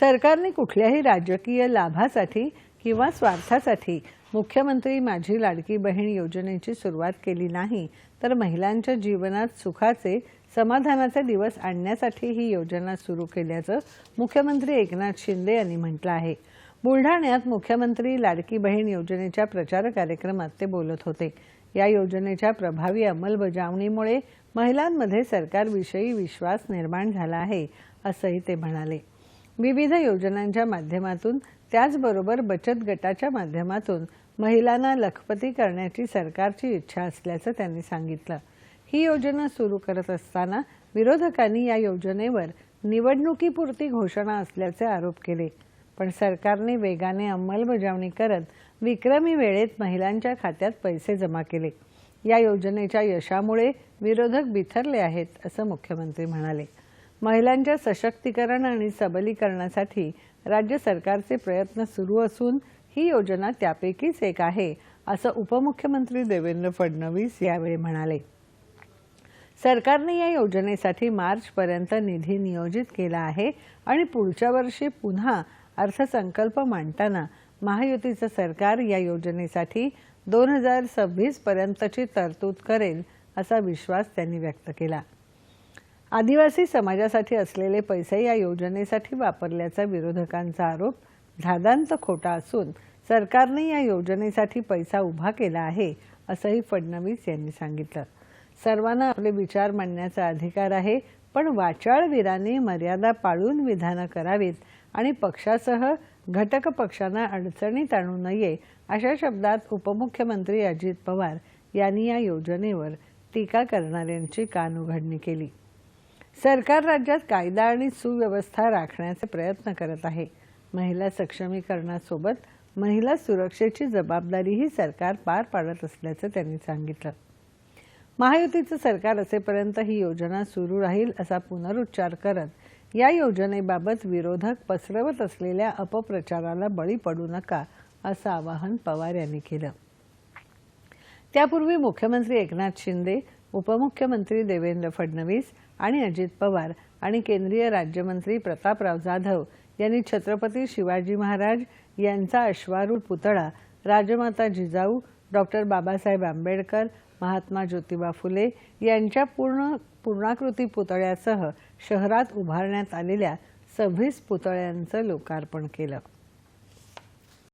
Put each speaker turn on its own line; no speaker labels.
सरकारने कुठल्याही राजकीय लाभासाठी किंवा स्वार्थासाठी मुख्यमंत्री माझी लाडकी बहीण योजनेची सुरुवात केली नाही तर महिलांच्या जीवनात सुखाचे समाधानाचे दिवस आणण्यासाठी ही योजना सुरू केल्याचं मुख्यमंत्री एकनाथ शिंदे यांनी म्हटलं आहे. बुलढाण्यात मुख्यमंत्री लाडकी बहीण योजनेच्या प्रचार कार्यक्रमात ते बोलत होते. या योजनेच्या प्रभावी अंमलबजावणीमुळे महिलांमध्ये सरकारविषयी विश्वास निर्माण झाला आहे असंही ते म्हणाले. विविध योजनांच्या माध्यमातून त्याचबरोबर बचत गटाच्या माध्यमातून महिलांना लखपती करण्याची सरकारची इच्छा असल्याचं त्यांनी सांगितलं. ही योजना सुरू करत असताना विरोधकांनी या योजनेवर निवडणुकीपुरती घोषणा असल्याचे आरोप केले. पण सरकारने वेगाने अंमलबजावणी करत विक्रमी वेळेत महिलांच्या खात्यात पैसे जमा केले. या योजनेच्या यशामुळे विरोधक बिथरले आहेत असं मुख्यमंत्री म्हणाले. महिलांच्या सशक्तीकरण आणि सबलीकरणासाठी राज्य सरकारचे प्रयत्न सुरू असून ही योजना त्यापैकीच एक आहे असं उपमुख्यमंत्री देवेंद्र फडणवीस यावेळी म्हणाले. सरकारने या योजनेसाठी मार्चपर्यंत निधी नियोजित केला आहे आणि पुढच्या वर्षी पुन्हा अर्थसंकल्प मांडताना महायुतीचं सरकार या योजनेसाठी दोन हजार सव्वीसपर्यंतची तरतूद करेल असा विश्वास त्यांनी व्यक्त केला. आदिवासी समाजासाठी असलेले पैसे या योजनेसाठी वापरल्याचा विरोधकांचा आरोप धादांत खोटा असून सरकारने या योजनेसाठी पैसा उभा केला आहे असंही फडणवीस यांनी सांगितलं. सर्वांना आपले विचार मांडण्याचा अधिकार आहे पण वाचाळवीरांनी मर्यादा पाळून विधानं करावीत आणि पक्षासह घटक पक्षांना अडचणीत आणू नये अशा शब्दात उपमुख्यमंत्री अजित पवार यांनी या योजनेवर टीका करणाऱ्यांची कानउघडणी केली. सरकार राज्यात कायदा आणि सुव्यवस्था राखण्याचे प्रयत्न करत आहे. महिला सक्षमीकरणासोबत महिला सुरक्षेची जबाबदारीही सरकार पार पाडत असल्याचं त्यांनी सांगितलं. महायुतीचं सरकार असेपर्यंत ही योजना सुरू राहील असा पुनरुच्चार करत या योजनेबाबत विरोधक पसरवत असलेल्या अपप्रचाराला बळी पडू नका असं आवाहन पवार यांनी केलं. त्यापूर्वी मुख्यमंत्री एकनाथ शिंदे उपमुख्यमंत्री देवेंद्र फडणवीस आणि अजित पवार आणि केंद्रीय राज्यमंत्री प्रतापराव जाधव यांनी छत्रपती शिवाजी महाराज यांचा अश्वारूढ पुतळा राजमाता जिजाऊ डॉक्टर बाबासाहेब आंबेडकर महात्मा ज्योतिबा फुले यांच्या पूर्ण पूर्णाकृती पुतळ्यासह शहरात उभारण्यात आलेल्या सव्वीस पुतळ्यांचं लोकार्पण केलं.